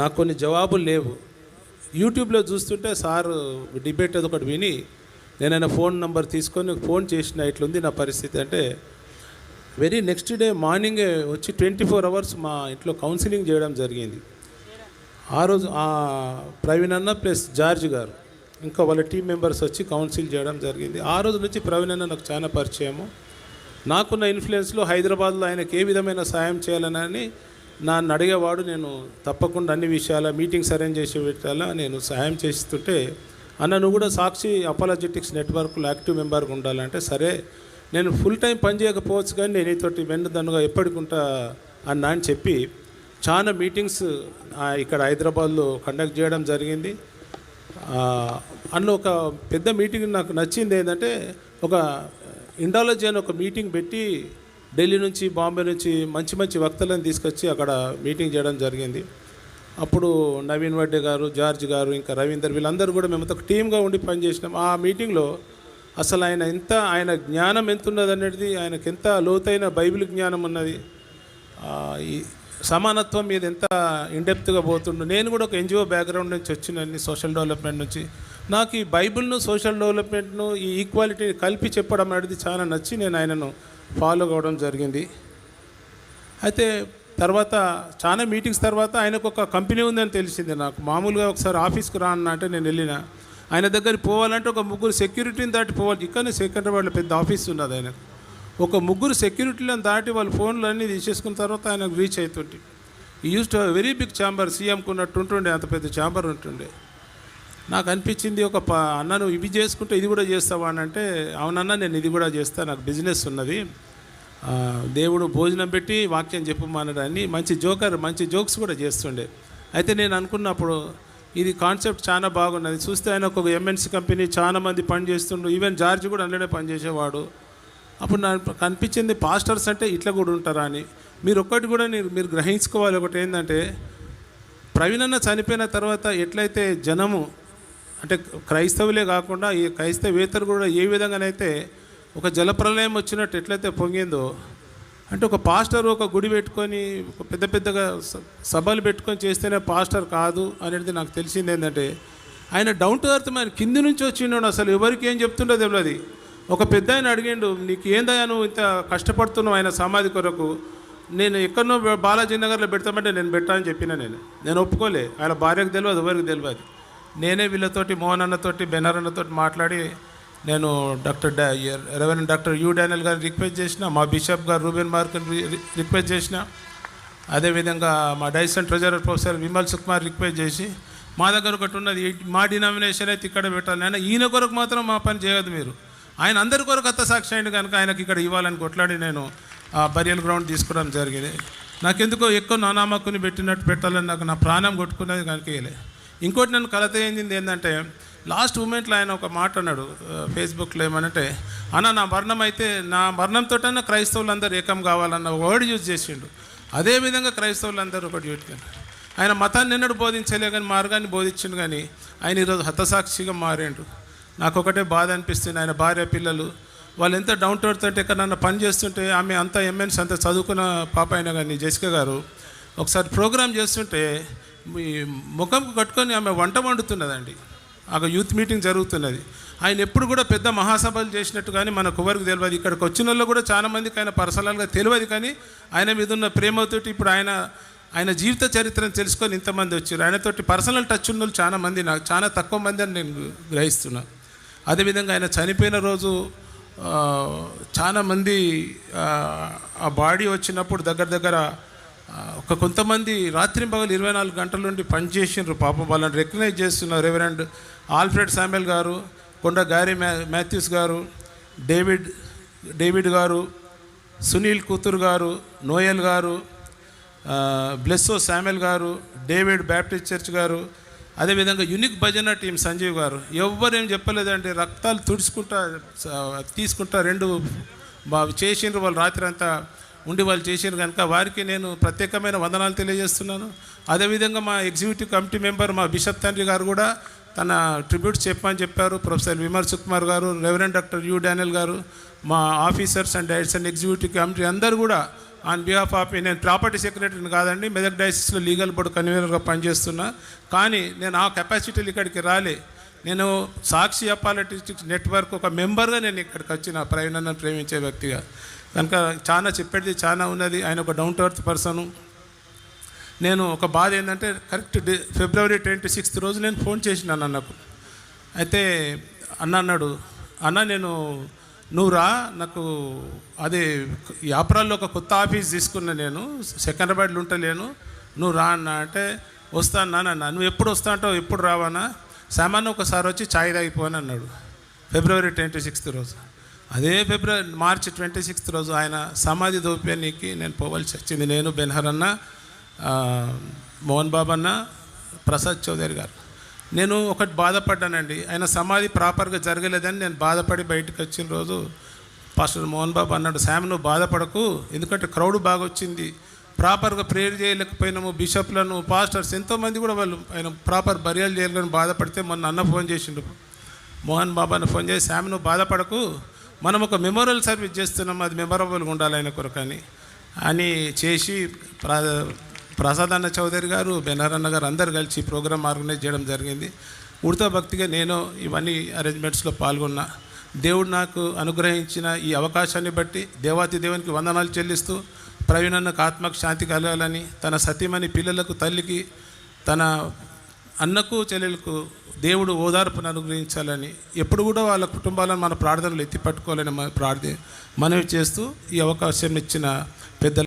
నాకు కొన్ని జవాబులు లేవు. యూట్యూబ్లో చూస్తుంటే సార్ డిబేట్ అది ఒకటి విని నేనైనా ఫోన్ నంబర్ తీసుకొని ఫోన్ చేసిన ఇట్లుంది నా పరిస్థితి అంటే వెరీ నెక్స్ట్ డే మార్నింగే వచ్చి ట్వంటీ ఫోర్ అవర్స్ మా ఇంట్లో కౌన్సిలింగ్ చేయడం జరిగింది. ఆ రోజు ఆ ప్రవీణ్ అన్న ప్లస్ జార్జ్ గారు ఇంకా వాళ్ళ టీం మెంబర్స్ వచ్చి కౌన్సిల్ చేయడం జరిగింది. ఆ రోజు నుంచి ప్రవీణ్ అన్న నాకు చాలా పరిచయము. నాకున్న ఇన్ఫ్లుయెన్స్లో హైదరాబాద్లో ఆయనకు ఏ విధమైన సాయం చేయాలని నన్ను అడిగేవాడు నేను తప్పకుండా అన్ని విషయాల మీటింగ్స్ అరేంజ్ చేసే విషయాల నేను సహాయం చేస్తుంటే అన్న నువ్వు కూడా సాక్షి అపాలజెటిక్స్ నెట్వర్క్లో యాక్టివ్ మెంబర్గా ఉండాలంటే సరే నేను ఫుల్ టైం పని చేయకపోవచ్చు కానీ నేను నీతోటి వెన్నుదన్నుగా ఎప్పటికుంటా అన్న అని చెప్పి చాలా మీటింగ్స్ ఇక్కడ హైదరాబాద్లో కండక్ట్ చేయడం జరిగింది. అందులో ఒక పెద్ద మీటింగ్ నాకు నచ్చింది ఏంటంటే ఒక ఇండాలజీ అని ఒక మీటింగ్ పెట్టి ఢిల్లీ నుంచి బాంబే నుంచి మంచి మంచి వక్తలను తీసుకొచ్చి అక్కడ మీటింగ్ చేయడం జరిగింది. అప్పుడు నవీన్ వడ్డే గారు జార్జ్ గారు ఇంకా రవీందర్ వీళ్ళందరూ కూడా మేమంతా ఒక టీమ్గా ఉండి పనిచేసినాం. ఆ మీటింగ్లో అసలు ఆయన ఎంత ఆయన జ్ఞానం ఎంత ఉన్నది అనేది ఆయనకి ఎంత లోతైన బైబిల్ జ్ఞానం ఉన్నది ఈ సమానత్వం మీద ఎంత ఇండెప్త్గా పోతుండు నేను కూడా ఒక ఎన్జిఓ బ్యాక్గ్రౌండ్ నుంచి వచ్చిన సోషల్ డెవలప్మెంట్ నుంచి నాకు ఈ బైబిల్ను సోషల్ డెవలప్మెంట్ను ఈ ఈక్వాలిటీని కలిపి చెప్పడం అనేది చాలా నచ్చి నేను ఆయనను ఫాలో కావడం జరిగింది. అయితే తర్వాత చాలా మీటింగ్స్ తర్వాత ఆయనకు ఒక కంపెనీ ఉందని తెలిసింది నాకు. మామూలుగా ఒకసారి ఆఫీస్కి రా అన్న అంటే నేను వెళ్ళిన. ఆయన దగ్గరికి పోవాలంటే ఒక ముగ్గురు సెక్యూరిటీని దాటి పోవాలి. ఇక్కడనే సెకండ్రాబాద్లో పెద్ద ఆఫీస్ ఉన్నది ఆయనకు. ఒక ముగ్గురు సెక్యూరిటీలను దాటి వాళ్ళ ఫోన్లు అన్నీ తీసేసుకున్న తర్వాత ఆయనకు రీచ్ అవుతుంటే ఈ use to very big chamber సీఎంకు ఉన్నట్టు ఉంటుండే అంత పెద్ద ఛాంబర్ ఉంటుండే. నాకు అనిపించింది ఒక ప అన్నను ఇవి చేసుకుంటే ఇది కూడా చేస్తావా అని అంటే అవునన్నా నేను ఇది కూడా చేస్తా నాకు బిజినెస్ ఉన్నది. దేవుడు భోజనం పెట్టి వాక్యం చెప్పమన్నాడని మంచి జోకర్ మంచి జోక్స్ కూడా చేస్తుండే. అయితే నేను అనుకున్నప్పుడు ఇది కాన్సెప్ట్ చాలా బాగున్నది. చూస్తే ఆయన ఒక ఎంఎన్సీ కంపెనీ చాలా మంది పని చేస్తుండు ఈవెన్ జార్జ్ కూడా అందులోనే పనిచేసేవాడు అప్పుడు నాకు కనిపించింది పాస్టర్స్ అంటే ఇట్లా కూడా ఉంటారా అని. మీరు ఒక్కటి కూడా మీరు గ్రహించుకోవాలి ఒకటి ఏంటంటే ప్రవీణన్న చనిపోయిన తర్వాత ఎట్లయితే జనము అంటే క్రైస్తవులే కాకుండా ఈ క్రైస్తవేతరు కూడా ఏ విధంగానైతే ఒక జలప్రలయం వచ్చినట్టు ఎట్లయితే పొంగిందో అంటే ఒక పాస్టర్ ఒక గుడి పెట్టుకొని ఒక పెద్ద పెద్దగా స- సభలు పెట్టుకొని చేస్తేనే పాస్టర్ కాదు అనేది నాకు తెలిసింది ఏంటంటే ఆయన డౌన్ టు అర్త్ ఆయన కింది నుంచి వచ్చిండు అసలు ఎవరికి ఏం చెప్తుండో తెలియదు ఒక పెద్ద ఆయన అడిగిండు నీకు ఏందయ్యా నువ్వు ఇంత కష్టపడుతున్నావు ఆయన సమాధి కొరకు? నేను ఎక్కడనో బాలాజీ నగర్లో పెడతామంటే నేను పెట్టాలని చెప్పిన నేను. నేను ఒప్పుకోలే. ఆయన భార్యకు తెలియదు ఎవరికి తెలియదు నేనే వీళ్ళతోటి మోహన్ అన్నతోటి బెనర్ అన్నతోటి మాట్లాడి నేను డాక్టర్ డా రెవెన్ డాక్టర్ యూ డానియల్ గారిని రిక్వెస్ట్ చేసిన మా బిషప్ గారు రూబెన్ మార్క్ని రిక్వెస్ట్ చేసిన. అదేవిధంగా మా diocesan treasurer professor Vimal Sukumar request చేసి మా దగ్గర ఒకటి ఉన్నది మా డినామినేషన్ అయితే ఇక్కడ పెట్టాలి. ఆయన ఈయన కొరకు మాత్రం మా పని చేయదు మీరు. ఆయన అందరి కొరకు అత్త సాక్షి అయింది కనుక ఆయనకి ఇక్కడ ఇవ్వాలని కొట్లాడి నేను బరియల్ గ్రౌండ్ తీసుకోవడం జరిగింది. నాకెందుకో ఎక్కువ నానామక్కుని పెట్టినట్టు పెట్టాలని నాకు నా ప్రాణం కొట్టుకున్నది కనుక ఇయ్యలే. ఇంకోటి నన్ను కలత ఏంది ఏంటంటే లాస్ట్ మూమెంట్లో ఆయన ఒక మాట అన్నాడు ఫేస్బుక్లో ఏమనంటే అన్న నా మరణం అయితే నా మరణంతోటన్నా క్రైస్తవులందరూ ఏకం కావాలన్న వర్డ్ యూజ్ చేసిండు. అదేవిధంగా క్రైస్తవులందరూ ఒకటి యూట్కండి ఆయన మతాన్ని నిన్నడు బోధించలే కానీ మార్గాన్ని బోధించిండు కానీ ఆయన ఈరోజు హతసాక్షిగా మారిండు. నాకు ఒకటే బాధ అనిపిస్తుంది ఆయన భార్య పిల్లలు వాళ్ళు ఎంత డౌన్ టు ఎర్త్ ఇక్కడ నన్ను పని చేస్తుంటే ఆమె అంత ఎంఎన్స్ అంత చదువుకున్న పాప అయినా కానీ జెసిక గారు ఒకసారి ప్రోగ్రామ్ చేస్తుంటే మీ ముఖంకు కట్టుకొని ఆమె వంట వండుతున్నదండి. ఒక యూత్ మీటింగ్ జరుగుతున్నది. ఆయన ఎప్పుడు కూడా పెద్ద మహాసభలు చేసినట్టు కానీ మనకు ఎవరికి తెలియదు. ఇక్కడికి వచ్చిన వాళ్ళు కూడా చాలా మందికి ఆయన పర్సనల్గా తెలియదు కానీ ఆయన మీద ఉన్న ప్రేమతోటి ఇప్పుడు ఆయన ఆయన జీవిత చరిత్రను తెలుసుకొని ఇంతమంది వచ్చారు. ఆయనతోటి పర్సనల్ టచ్ ఉన్న వాళ్ళు చాలా మంది నాకు చాలా తక్కువ మంది అని నేను గ్రహిస్తున్నా. అదేవిధంగా ఆయన చనిపోయిన రోజు చాలామంది చాలా మంది ఆ, బాడీ వచ్చినప్పుడు దగ్గర దగ్గర ఒక కొంతమంది రాత్రి పగలు ఇరవై నాలుగు గంటల నుండి పనిచేసినారు పాపం వాళ్ళని రికగ్నైజ్ చేస్తున్నారు. రెవరెండ్ ఆల్ఫ్రెడ్ శామ్యుల్ గారు కొండ గారి మ్యా మాథ్యూస్ గారు డేవిడ్ డేవిడ్ గారు సునీల్ కూతురు గారు నోయల్ గారు బ్లెస్సో శామ్యుల్ గారు డేవిడ్ బ్యాప్టిస్ట్ చర్చ్ గారు అదేవిధంగా యునిక్ భజన టీం సంజీవ్ గారు. ఎవ్వరేం చెప్పలేదంటే రక్తాలు తుడుచుకుంటా తీసుకుంటా రెండు చేసిండ్రు వాళ్ళు రాత్రి అంతా ఉండి వాళ్ళు చేశారు కనుక వారికి నేను ప్రత్యేకమైన వందనాలు తెలియజేస్తున్నాను. అదేవిధంగా మా ఎగ్జిక్యూటివ్ కమిటీ మెంబర్ మా బిషప్ తండ్రి గారు కూడా తన ట్రిబ్యూట్స్ చెప్పమని చెప్పారు. ప్రొఫెసర్ విమర్ సుకుమార్ గారు రెవరెండ్ డాక్టర్ యు డానియల్ గారు మా officers and directors and executive committee అందరూ కూడా ఆన్ బిహాఫ్ ఆఫ్ నేను ప్రాపర్టీ సెక్రటరీని కాదండి మెదక్ డైసిస్లో లీగల్ బోర్డు కన్వీనర్గా పనిచేస్తున్నా. కానీ నేను ఆ కెపాసిటీలు ఇక్కడికి రాలే. నేను సాక్షి అపాలిటిక్స్ నెట్వర్క్ ఒక మెంబర్గా నేను ఇక్కడికి వచ్చిన ప్రవీణ్ ప్రేమించే వ్యక్తిగా. కనుక చాలా చెప్పేది చాలా ఉన్నది. ఆయన ఒక డౌన్ టు అర్త్ పర్సను నేను ఒక బాధ ఏంటంటే కరెక్ట్ డే ఫిబ్రవరి ట్వంటీ సిక్స్త్ రోజు నేను ఫోన్ చేసినాను అన్నకు అయితే అన్న అన్నాడు అన్న నేను నువ్వు రా నాకు అదే యాప్రాల్లో ఒక కొత్త ఆఫీస్ తీసుకున్నా నేను సెకండ్రాబాద్లో ఉంటలేను నువ్వు రా అన్న అంటే వస్తా అన్న నువ్వు ఎప్పుడు వస్తా అంటావు ఎప్పుడు రావానా సామాన్య ఒకసారి వచ్చి ఛాయ్ తాగిపోని అన్నాడు. ఫిబ్రవరి ట్వంటీ సిక్స్త్ రోజు. అదే ఫిబ్రవరి మార్చి ట్వంటీ సిక్స్త్ రోజు ఆయన సమాధి దౌప్యానికి నేను పోవాల్సి వచ్చింది. నేను బెన్హర్ అన్న మోహన్ బాబు అన్న ప్రసాద్ చౌదరి గారు. నేను ఒకటి బాధపడ్డానండి. ఆయన సమాధి ప్రాపర్గా జరగలేదని నేను బాధపడి బయటకు వచ్చిన రోజు పాస్టర్ మోహన్ బాబు అన్నాడు శామ్ నువ్వు బాధపడకు. ఎందుకంటే క్రౌడ్ బాగా వచ్చింది. ప్రాపర్గా ప్రేయర్ చేయలేకపోయినాము. బిషప్లను పాస్టర్స్ ఎంతోమంది కూడా వాళ్ళు ఆయన ప్రాపర్ బర్యాలు చేయాలని బాధపడితే మొన్న అన్న ఫోన్ చేసిండు. మోహన్ బాబాను ఫోన్ చేసి శామ్ నువ్వు బాధపడకు. మనం ఒక మెమోరియల్ సర్వీస్ చేస్తున్నాం అది మెమొరబుల్గా ఉండాలి ఆయన కొరకని. అని చేసి ప్రా ప్రసాద్ చౌదరి గారు బెనారన్న గారు అందరు కలిసి ప్రోగ్రామ్ ఆర్గనైజ్ చేయడం జరిగింది. ఉడతా భక్తిగా నేను ఇవన్నీ అరేంజ్మెంట్స్లో పాల్గొన్నా. దేవుడు నాకు అనుగ్రహించిన ఈ అవకాశాన్ని బట్టి దేవాతి దేవునికి వందనాలు చెల్లిస్తూ ప్రవీణ్ అన్నకు ఆత్మకు శాంతి కలగాలని తన సతీమణి పిల్లలకు తల్లికి తన అన్నకు చెల్లెలకు దేవుడు ఓదార్పును అనుగ్రహించాలని ఎప్పుడు కూడా వాళ్ళ కుటుంబాలను మన ప్రార్థనలు ఎత్తి పట్టుకోవాలని మన ప్రార్థన మనవి చేస్తూ ఈ అవకాశం ఇచ్చిన పెద్దలు